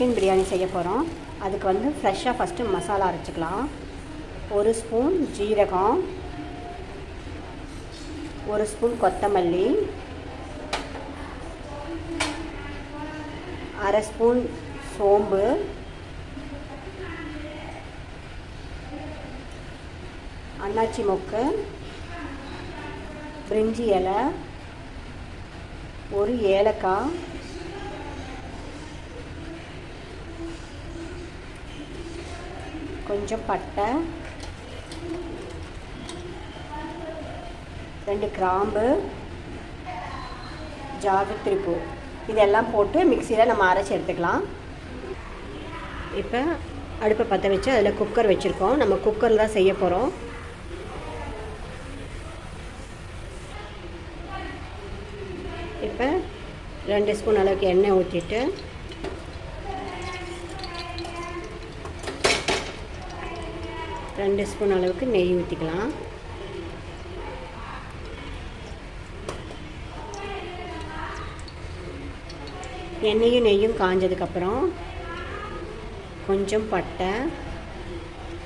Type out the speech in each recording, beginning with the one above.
Chicken biryani செய்ய போகிறோம் அதுக்கு வந்து ஃப்ரெஷ்ஷாக ஃபஸ்ட்டு மசாலா அரைச்சிக்கலாம். ஒரு ஸ்பூன் ஜீரகம். ஒரு ஸ்பூன் கொத்தமல்லி. அரை ஸ்பூன் சோம்பு. அன்னாச்சி மொக்கு. பிரிஞ்சி இலை. ஒரு ஏலக்காய். கொஞ்சம் பட்டை. ரெண்டு கிராம்பு. ஜாவித்திரி பூ. இதெல்லாம் போட்டு மிக்சியில் நம்ம அரைச்சி எடுத்துக்கலாம். இப்போ அடுப்பை பற்ற வச்சு அதில் குக்கர் வச்சுருக்கோம். நம்ம குக்கரில் தான் செய்ய போகிறோம் இப்போ ரெண்டு ஸ்பூன் அளவுக்கு எண்ணெய் ஊற்றிட்டு ரெண்டு ஸ்பூன் அளவுக்கு நெய் ஊற்றிக்கலாம் எண்ணெயும் நெய்யும் காஞ்சதுக்கப்புறம் கொஞ்சம் பட்டை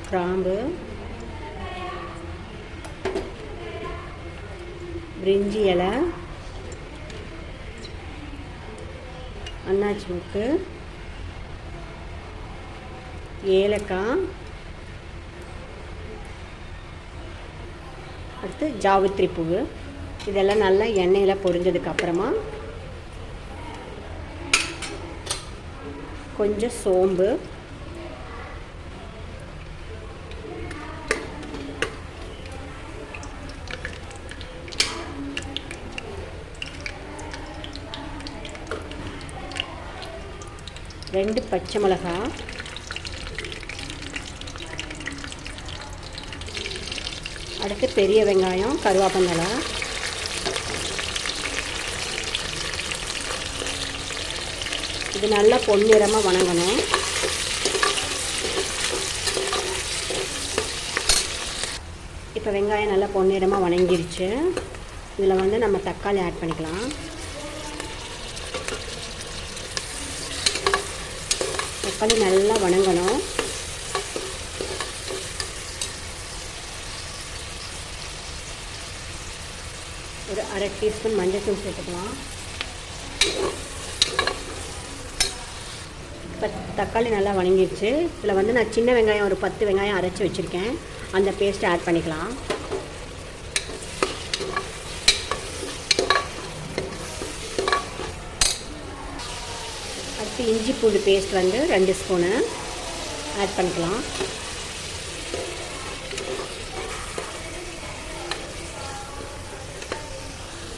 கிராம்பு பிரிஞ்சி இலை அன்னாச்சி முக்கு ஏலக்காய் அடுத்து ஜாவித்ரி பூவு. இதெல்லாம் நல்லா எண்ணெயில் பொரிஞ்சதுக்கப்புறமா கொஞ்சம் சோம்பு. ரெண்டு பச்சை மிளகாய் அடுத்து பெரிய வெங்காயம் கருவேப்பந்தலை இது நல்லா பொன்னிறமாக வணங்கணும். இப்போ வெங்காயம் நல்லா பொன்னிறமாக வணங்கிருச்சு. இதில் வந்து நம்ம தக்காளி ஆட் பண்ணிக்கலாம். தக்காளி நல்லா வணங்கணும். ஒரு அரை டீஸ்பூன் மஞ்சள் தூள் சேர்த்துக்கலாம். இப்போ தக்காளி நல்லா வணங்கிடுச்சு. இதில் வந்து நான் சின்ன வெங்காயம் ஒரு பத்து வெங்காயம் அரைச்சி வச்சுருக்கேன். அந்த பேஸ்ட்டை ஆட் பண்ணிக்கலாம். அடுத்து இஞ்சி பூண்டு பேஸ்ட் வந்து ரெண்டு ஸ்பூனு ஆட் பண்ணிக்கலாம்.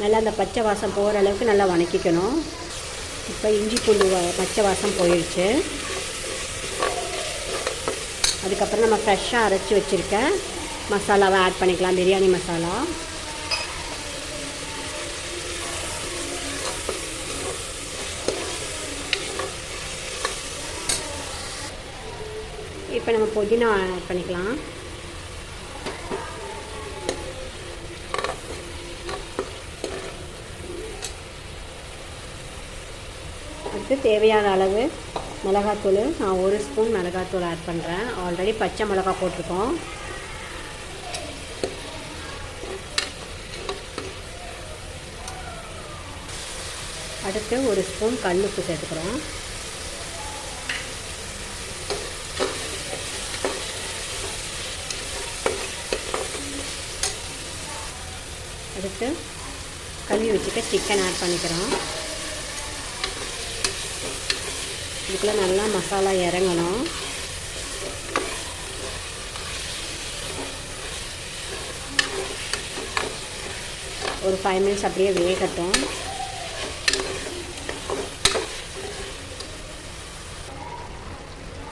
நல்லா அந்த பச்சை வாசம் போகிற அளவுக்கு நல்லா வணக்கிக்கணும். இப்போ இஞ்சி பூண்டு வ- பச்சை வாசம் போயிடுச்சு அதுக்கப்புறம் நம்ம ஃப்ரெஷ்ஷாக அரைச்சி வச்சுருக்க மசாலாவை ஆட் பண்ணிக்கலாம் பிரியாணி மசாலா. இப்போ நம்ம புதினா ஆட் பண்ணிக்கலாம். அடுத்து தேவையான அளவு மிளகாத்தூள். நான் ஒரு ஸ்பூன் மிளகாத்தூள் ஆட் பண்ணுறேன் ஆல்ரெடி பச்சை மிளகா போட்டிருக்கோம். அடுத்து ஒரு ஸ்பூன் கல்லுப்பு சேர்த்துக்கிறோம். அடுத்து கழுவி வச்சுட்டு சிக்கன் ஆட் பண்ணிக்கிறோம். இதுக்குள்ளே நல்லா மசாலா இறங்கணும். ஒரு ஃபைவ் மினிட்ஸ் அப்படியே வேகட்டும்.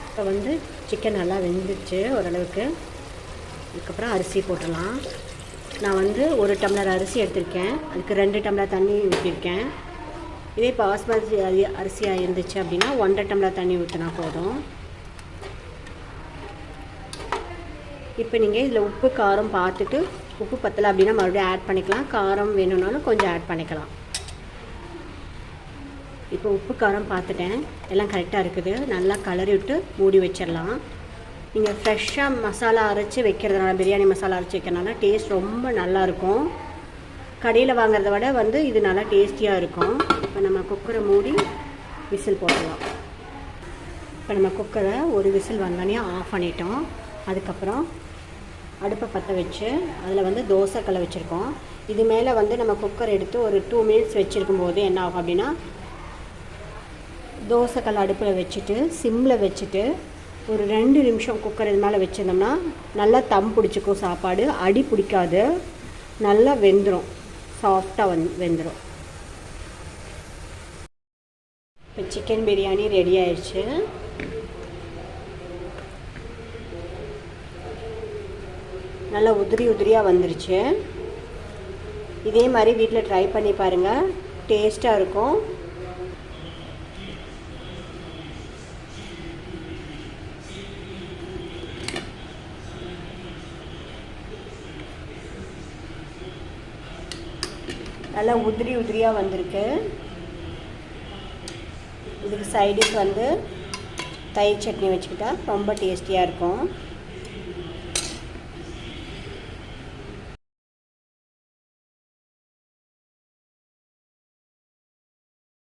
இப்போ வந்து சிக்கன் நல்லா வெந்துச்சு ஓரளவுக்கு. அதுக்கப்புறம் அரிசி போட்டுடலாம். நான் வந்து ஒரு டம்ளர் அரிசி எடுத்திருக்கேன். அதுக்கு ரெண்டு டம்ளர் தண்ணி ஊற்றிருக்கேன் இதே பாஸ்மதி அரி அரிசியாக இருந்துச்சு அப்படின்னா ஒன்றரை டம்ளர் தண்ணி ஊற்றினா போதும். இப்போ நீங்கள் இதில் உப்பு காரம் பார்த்துட்டு உப்பு பத்தலை அப்படின்னா மறுபடியும் ஆட் பண்ணிக்கலாம். காரம் வேணும்னாலும் கொஞ்சம் ஆட் பண்ணிக்கலாம். இப்போ உப்பு காரம் பார்த்துட்டேன். எல்லாம் கரெக்டாக இருக்குது. நல்லா கலரி விட்டு மூடி வச்சிடலாம். நீங்கள் ஃப்ரெஷ்ஷாக மசாலா அரைச்சி வைக்கிறதுனால பிரியாணி மசாலா அரைச்சி வைக்கிறதுனால டேஸ்ட் ரொம்ப நல்லாயிருக்கும் கடையில் வாங்குறத விட வந்து இது நல்லா டேஸ்டியாக இருக்கும். நம்ம குக்கரை மூடி விசில் போடலாம் இப்போ நம்ம குக்கரை ஒரு விசில் வந்தோடனே ஆஃப் பண்ணிட்டோம். அதுக்கப்புறம் அடுப்பை பற்ற வச்சு அதில் வந்து தோசைக்கல்லை வச்சுருக்கோம். இது மேலே வந்து நம்ம குக்கர் எடுத்து ஒரு டூ மினிட்ஸ் வச்சுருக்கும் போது என்ன ஆகும் அப்படின்னா தோசைக்கல் அடுப்பில் வச்சுட்டு சிம்மில் வச்சுட்டு ஒரு ரெண்டு நிமிஷம் குக்கர் இது மேலே வச்சுருந்தோம்னா நல்லா தம் பிடிச்சிக்கும் சாப்பாடு. அடி பிடிக்காது. நல்லா வெந்துடும் சாஃப்டாக வந் வெந்துடும் இப்போ சிக்கன் பிரியாணி ரெடி ஆயிடுச்சு. நல்லா உதிரி உதிரியாக வந்துருச்சு. இதே மாதிரி வீட்டில் ட்ரை பண்ணி பாருங்கள் டேஸ்ட்டாக இருக்கும். நல்லா உதிரி உதிரியாக வந்திருக்கு. இதுக்கு சைடுக்கு வந்து தயிர் சட்னி வச்சுக்கிட்டா ரொம்ப டேஸ்டியாக இருக்கும்.